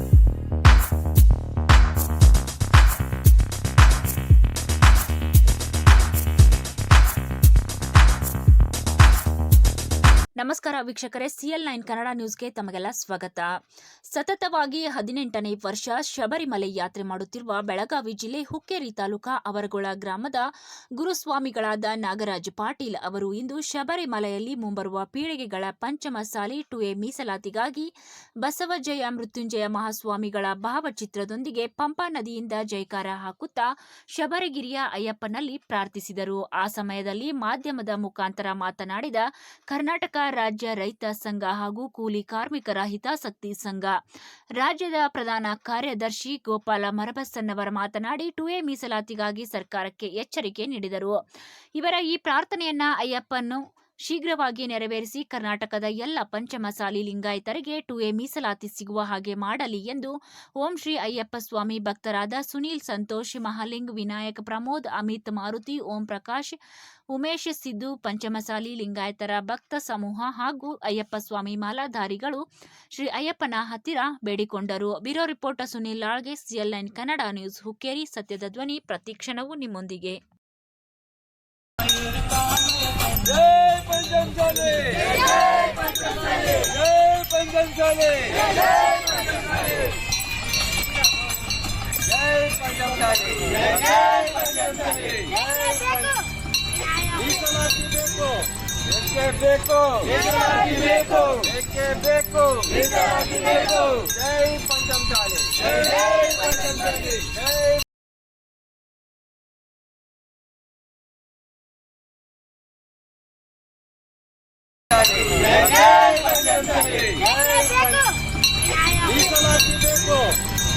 Thank you. ನಮಸ್ಕಾರ ವೀಕ್ಷಕರೇ, CL nine Kannada ನ್ಯೂಸ್ಗೆ ತಮಗೆಲ್ಲ ಸ್ವಾಗತ. ಸತತವಾಗಿ ಹದಿನೆಂಟನೇ ವರ್ಷ ಶಬರಿಮಲೆ ಯಾತ್ರೆ ಮಾಡುತ್ತಿರುವ ಬೆಳಗಾವಿ ಜಿಲ್ಲೆ ಹುಕ್ಕೇರಿ ತಾಲೂಕಾ ಅವರಗೊಳ ಗ್ರಾಮದ ಗುರುಸ್ವಾಮಿಗಳಾದ ನಾಗರಾಜ್ ಪಾಟೀಲ್ ಅವರು ಇಂದು ಶಬರಿಮಲೆಯಲ್ಲಿ ಮುಂಬರುವ ಪೀಳಿಗೆಗಳ ಪಂಚಮ ಸಾಲಿ ಟು ಎ ಮೀಸಲಾತಿಗಾಗಿ ಬಸವಜಯ ಮೃತ್ಯುಂಜಯ ಮಹಾಸ್ವಾಮಿಗಳ ಭಾವಚಿತ್ರದೊಂದಿಗೆ ಪಂಪಾ ನದಿಯಿಂದ ಜೈಕಾರ ಹಾಕುತ್ತಾ ಶಬರಿಗಿರಿಯ ಅಯ್ಯಪ್ಪನಲ್ಲಿ ಪ್ರಾರ್ಥಿಸಿದರು. ಆ ಸಮಯದಲ್ಲಿ ಮಾಧ್ಯಮದ ಮುಖಾಂತರ ಮಾತನಾಡಿದ ಕರ್ನಾಟಕ ರಾಜ್ಯ ರೈತ ಸಂಘ ಹಾಗೂ ಕೂಲಿ ಕಾರ್ಮಿಕರ ಹಿತಾಸಕ್ತಿ ಸಂಘ. ರಾಜ್ಯದ ಪ್ರಧಾನ ಕಾರ್ಯದರ್ಶಿ ಗೋಪಾಲ ಮರಬಸ್ಸನ್ನವರ ಮಾತನಾಡಿ ಟು ಎ ಮೀಸಲಾತಿಗಾಗಿ ಸರ್ಕಾರಕ್ಕೆ ಎಚ್ಚರಿಕೆ ನೀಡಿದರು. ಇವರ ಈ ಪ್ರಾರ್ಥನೆಯನ್ನ ಅಯ್ಯಪ್ಪನ್ನು ಶೀಘ್ರವಾಗಿ ನೆರವೇರಿಸಿ ಕರ್ನಾಟಕದ ಎಲ್ಲ ಪಂಚಮಸಾಲಿ ಲಿಂಗಾಯತರಿಗೆ ಟು ಎ ಮೀಸಲಾತಿ ಸಿಗುವ ಹಾಗೆ ಮಾಡಲಿ ಎಂದು ಓಂ ಶ್ರೀ ಅಯ್ಯಪ್ಪ ಸ್ವಾಮಿ ಭಕ್ತರಾದ ಸುನೀಲ್ ಸಂತೋಷ್, ಮಹಾಲಿಂಗ್ ವಿನಾಯಕ್ ಪ್ರಮೋದ್, ಅಮಿತ್ ಮಾರುತಿ, ಓಂ ಪ್ರಕಾಶ್, ಉಮೇಶ್ ಸಿದ್ದು, ಪಂಚಮಸಾಲಿ ಲಿಂಗಾಯತರ ಭಕ್ತ ಸಮೂಹ ಹಾಗೂ ಅಯ್ಯಪ್ಪ ಸ್ವಾಮಿ ಮಾಲಾಧಾರಿಗಳು ಶ್ರೀ ಅಯ್ಯಪ್ಪನ ಹತ್ತಿರ ಬೇಡಿಕೊಂಡರು. Bureau reporter Sunil ಲಾಳ್ಗೆ CLN nine Kannada news Hukkeri, ಸತ್ಯದ ಧ್ವನಿ ಪ್ರತಿಕ್ಷಣವೂ ನಿಮ್ಮೊಂದಿಗೆ. पंचम साले जय पंचम साले ಬೇಕು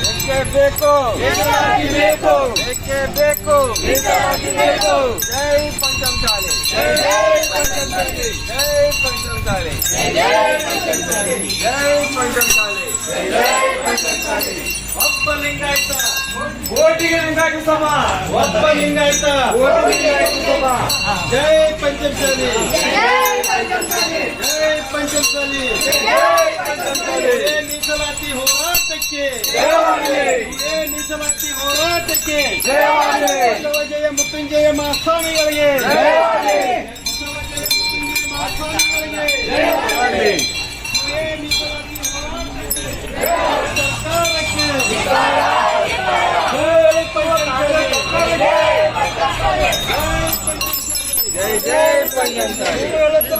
ಏಕೆ ಬೇಕು ಮೀಸಲಾತಿ ಬೇಕು ಏಕೆ ಬೇಕು ಮೀಸಲಾತಿ ಬೇಕು ಜೈ ಪಂಚಮ ಶಾಲೆ ಜೈ ಪಂಚಮ ಶಾಲೆ ಜೈ ಪಂಚಮ ಶಾಲೆ ಜೈ ಪಂಚಮ ಶಾಲೆ ಜೈ ಪಂಚಮ ಶಾಲೆ ಜೈ ಪಂಚಮ ಶಾಲೆ ಒಬ್ಬ ಲಿಂಗಾಯತ ಕೋಟಿಗೆ ಲಿಂಗಾಯತ ಸಮ ಒಬ್ಬ ಲಿಂಗಾಯತ ಕೋಟಿ ಲಿಂಗಾಯತ ಸಮ ಜೈ ಪಂಚಮ ಮೀಸಲಾತಿ ಹೋರಾಟಕ್ಕೆ ಏ ಮೀಸಲಾತಿ ಹೋರಾಟಕ್ಕೆ ಬಸವಜಯ ಮೃತ್ಯುಂಜಯ ಮಹಾಸ್ವಾಮಿಗಳಿಗೆ ಮಹಾಸ್ವಾಮಿಗಳಿಗೆ ಏ ಮೀಸಲಾತಿ ಹೋರಾಟಕ್ಕೆ ಸರ್ಕಾರಕ್ಕೆ ಜೈ ಜೈ ಕಾಂಗ್ರೆಸ್ ಸರ್ಕಾರಕ್ಕೆ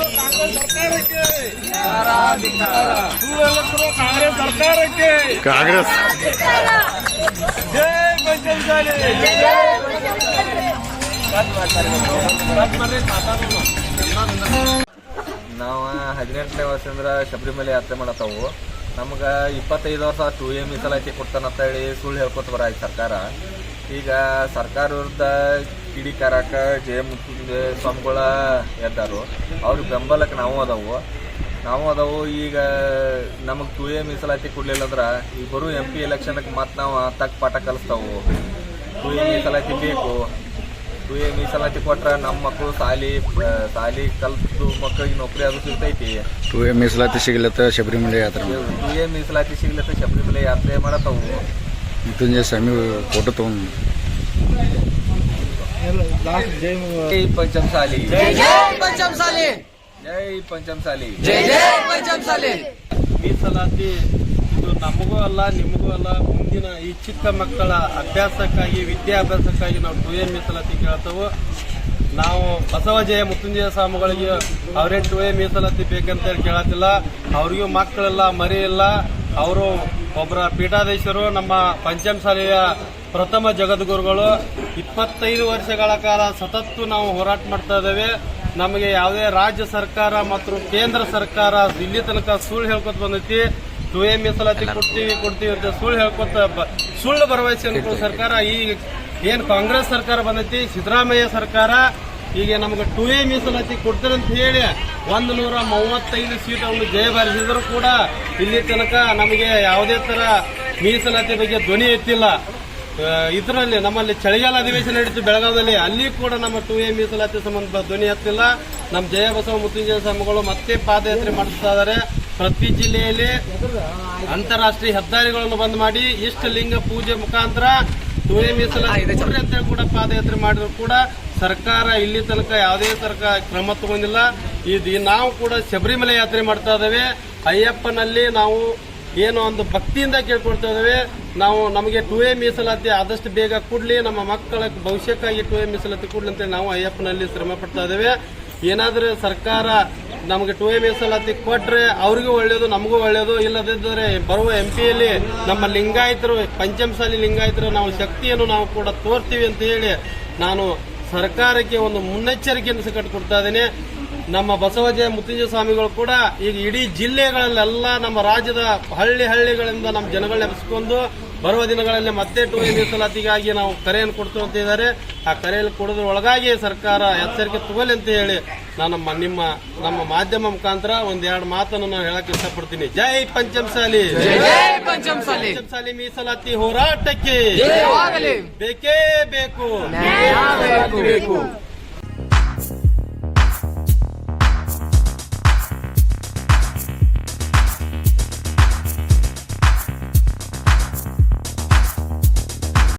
ಕಾಂಗ್ರೆಸ್. ಸರ್ಕಾರಕ್ಕೆ ಕಾಂಗ್ರೆಸ್ ಜೈ ಪಂಚಮ ಶಾಲೆ ನಾವು ಹದಿನೆಂಟನೇ ವರ್ಷದಿಂದ ಶಬರಿಮಲೆ ಯಾತ್ರೆ ಮಾಡತ್ತವು. ನಮ್ಗೆ ಇಪ್ಪತ್ತೈದು ವರ್ಷ ಟು ಎ ಮೀಸಲಾತಿ ಕೊಡ್ತಾನಂತ ಹೇಳಿ ಸುಳ್ಳು ಹೇಳ್ಕೊತ ಬರ ಸರ್ಕಾರ. ಈಗ ಸರ್ಕಾರ ವಿರುದ್ಧ ಕಿಡಿಕಾರಕ ಜಯ ಮುತ್ತುಂದೆ ಸ್ವಾಮಿಗಳ ಎದ್ದಾರು. ಅವ್ರ ಬೆಂಬಲಕ್ಕೆ ನಾವು ಅದಾವು. ನಾವು ಅದಾವು ಈಗ ನಮಗೆ ಎ ಮೀಸಲಾತಿ ಕೊಡಲಿಲ್ಲ ಅಂದ್ರೆ ಈಗ ಬರೋ ಎಂ ಪಿ ಎಲೆಕ್ಷನ್ಗೆ ಮತ್ತೆ ನಾವು ತಕ್ಕ ಪಾಠ ಕಲಿಸ್ತಾವು. ಎ ಮೀಸಲಾತಿ ಬೇಕು. ಎ ಮೀಸಲಾತಿ ಕೊಟ್ರೆ ನಮ್ಮ ಮಕ್ಕಳು ಸಾಲಿ ಸಾಲಿ ಕಲಿತು ಮಕ್ಕಳಿಗೆ ನೌಕರಿ ಅದು ಸಿಗ್ತೈತಿ. ಎ ಮೀಸಲಾತಿ ಸಿಗ್ಲತ್ತ ಶಬರಿಮಲೆ ಯಾತ್ರೆ? ಎ ಮೀಸಲಾತಿ ಸಿಗ್ಲತ್ತ ಶಬರಿಮಲೆ ಯಾತ್ರೆ ಮಾಡತ್ತವು. ಮೃತ್ಯುಂಜಯ ಸ್ವಾಮಿ ಫೋಟೋ ತಗೊಂಡು ಜೈ ಪಂಚಮಸಾಲಿ जय जय पंचम साले ಜೈ ಪಂಚಮಸಾಲಿ जय जय पंचम साले ಮೀಸಲಾತಿ ಇದು ನಮಗೂ ಅಲ್ಲ ನಿಮಗೂ ಅಲ್ಲ ಮುಂದಿನ ಈ ಚಿಕ್ಕ ಮಕ್ಕಳ ಅಭ್ಯಾಸಕ್ಕಾಗಿ ವಿದ್ಯಾಭ್ಯಾಸಕ್ಕಾಗಿ ನಾವು ಟು ಎ ಮೀಸಲಾತಿ ಕೇಳ್ತೇವೆ ನಾವು ಬಸವಜಯ ಮುತ್ತುಂಜಯ ಸ್ವಾಮಿಗಳಿಗೆ ಅವರೇ ಟು ಎ ಮೀಸಲಾತಿ ಬೇಕಂತ ಹೇಳಿ ಕೇಳತ್ತಿಲ್ಲ ಅವ್ರಿಗೂ ಮಕ್ಕಳಿಲ್ಲ ಮರಿ ಇಲ್ಲ ಅವರು ಒಬ್ಬರ ಪೀಠಾಧೀಶರು, ನಮ್ಮ ಪಂಚಮ ಶಾಲೆಯ ಪ್ರಥಮ ಜಗದ್ಗುರುಗಳು. ಇಪ್ಪತ್ತೈದು ವರ್ಷಗಳ ಕಾಲ ಸತತ್ತು ನಾವು ಹೋರಾಟ ಮಾಡ್ತಾ ಇದ್ದೇವೆ. ನಮಗೆ ಯಾವುದೇ ರಾಜ್ಯ ಸರ್ಕಾರ ಮತ್ತು ಕೇಂದ್ರ ಸರ್ಕಾರ ಇಲ್ಲಿ ತನಕ ಸುಳ್ಳು ಹೇಳ್ಕೊತ ಬಂದೈತಿ. ಟು ಎ ಮೀಸಲಾತಿ ಕೊಡ್ತೀವಿ ಕೊಡ್ತೀವಿ ಅಂತ ಸುಳ್ಳು ಹೇಳ್ಕೊತ ಸುಳ್ಳು ಭರವಸೆ ಸರ್ಕಾರ. ಈ ಏನು ಕಾಂಗ್ರೆಸ್ ಸರ್ಕಾರ ಬಂದೈತಿ, ಸಿದ್ದರಾಮಯ್ಯ ಸರ್ಕಾರ ಈಗ ನಮ್ಗೆ ಟು ಎ ಮೀಸಲಾತಿ ಕೊಡ್ತಾರೆ ಅಂತ ಹೇಳಿ ಒಂದು ನೂರ ಮೂವತ್ತೈದು ಸೀಟನ್ನು ಜಯ ಬಾರಿಸಿದ್ರು ಕೂಡ. ಇಲ್ಲಿ ತನಕ ನಮಗೆ ಯಾವುದೇ ತರ ಮೀಸಲಾತಿ ಬಗ್ಗೆ ಧ್ವನಿ ಎತ್ತಿಲ್ಲ. ಇದರಲ್ಲಿ ನಮ್ಮಲ್ಲಿ ಚಳಿಗಾಲ ಅಧಿವೇಶನ ನಡೀತು ಬೆಳಗಾವಿಯಲ್ಲಿ. ಅಲ್ಲಿ ಕೂಡ ನಮ್ಮ ಟು ಎ ಮೀಸಲಾತಿ ಸಂಬಂಧ ಧ್ವನಿ ಎತ್ತಿಲ್ಲ. ನಮ್ಮ ಜಯ ಬಸವ ಮುತ್ತುಂಜಯ ಸ್ವಾಮಿಗಳು ಮತ್ತೆ ಪಾದಯಾತ್ರೆ ಮಾಡಿಸ್ತಾ ಇದ್ದಾರೆ. ಪ್ರತಿ ಜಿಲ್ಲೆಯಲ್ಲಿ ಅಂತಾರಾಷ್ಟ್ರೀಯ ಹೆದ್ದಾರಿಗಳನ್ನು ಬಂದ್ ಮಾಡಿ ಇಷ್ಟ ಲಿಂಗ ಪೂಜೆ ಮುಖಾಂತರ ಟು ಎ ಮೀಸಲಾತಿ ಕೂಡ ಪಾದಯಾತ್ರೆ ಮಾಡಿದ್ರು ಕೂಡ. ಸರ್ಕಾರ ಇಲ್ಲಿ ತನಕ ಯಾವುದೇ ಸರ್ಕಾರ ಕ್ರಮ ತಗೊಂಡಿಲ್ಲ. ಇದು ನಾವು ಕೂಡ ಶಬರಿಮಲೆ ಯಾತ್ರೆ ಮಾಡ್ತಾ ಇದ್ದೇವೆ. ಅಯ್ಯಪ್ಪನಲ್ಲಿ ನಾವು ಏನೋ ಒಂದು ಭಕ್ತಿಯಿಂದ ಕೇಳ್ಕೊಳ್ತಾ ಇದ್ದೇವೆ. ನಾವು ನಮಗೆ ಟು ಎ ಮೀಸಲಾತಿ ಆದಷ್ಟು ಬೇಗ ಕೂಡಲಿ, ನಮ್ಮ ಮಕ್ಕಳ ಭವಿಷ್ಯಕ್ಕಾಗಿ ಟು ಎ ಮೀಸಲಾತಿ ಕೊಡ್ಲಿ ಅಂತ ನಾವು ಅಯ್ಯಪ್ಪನಲ್ಲಿ ಶ್ರಮ ಪಡ್ತಾ ಇದ್ದೇವೆ. ಏನಾದರೂ ಸರ್ಕಾರ ನಮಗೆ ಟು ಎ ಮೀಸಲಾತಿ ಕೊಟ್ಟರೆ ಅವ್ರಿಗೂ ಒಳ್ಳೆಯದು ನಮಗೂ ಒಳ್ಳೆಯದು ಇಲ್ಲದಿದ್ದರೆ ಬರುವ ಎಂ ಪಿಯಲ್ಲಿ ನಮ್ಮ ಲಿಂಗಾಯತರು, ಪಂಚಮಸಾಲಿ ಲಿಂಗಾಯತರು, ನಾವು ಶಕ್ತಿಯನ್ನು ನಾವು ಕೂಡ ತೋರ್ತೀವಿ ಅಂತ ಹೇಳಿ ನಾನು ಸರ್ಕಾರಕ್ಕೆ ಒಂದು ಮುನ್ನೆಚ್ಚರಿಕೆಯನ್ನು ಸಹ ಕೊಡ್ತಾ ಇದ್ದೇನೆ. ನಮ್ಮ ಬಸವಜಯ ಮುತ್ತುಂಜಯ ಸ್ವಾಮಿಗಳು ಕೂಡ ಈಗ ಇಡೀ ಜಿಲ್ಲೆಗಳಲ್ಲೆಲ್ಲ ನಮ್ಮ ರಾಜ್ಯದ ಹಳ್ಳಿ ಹಳ್ಳಿಗಳಿಂದ ನಮ್ಮ ಜನಗಳನ್ನ ಎಬ್ಬಿಸ್ಕೊಂಡು ಬರುವ ದಿನಗಳಲ್ಲಿ ಮತ್ತೆ ಟು ಎ ಮೀಸಲಾತಿಗಾಗಿ ನಾವು ಕರೆಯನ್ನು ಕೊಡ್ತೀವಿ ಅಂತ ಇದ್ದಾರೆ. ಆ ಕರೆಯಲ್ಲಿ ಕೊಡೋದ್ರ ಒಳಗಾಗಿ ಸರ್ಕಾರ ಎಚ್ಚರಿಕೆ ತಗೊಳ್ಳಿ ಅಂತ ಹೇಳಿ ನಾನು ನಮ್ಮ ನಿಮ್ಮ ನಮ್ಮ ಮಾಧ್ಯಮ ಮುಖಾಂತರ ಒಂದೆರಡು ಮಾತನ್ನು ನಾನು ಹೇಳಕ್ ಇಷ್ಟಪಡ್ತೀನಿ. ಜೈ ಪಂಚಮಸಾಲಿ. ಜೈ ಪಂಚಮಸಾಲಿ. ಪಂಚಮಸಾಲಿ ಮೀಸಲಾತಿ ಹೋರಾಟಕ್ಕೆ ಬೇಕೇ ಬೇಕು.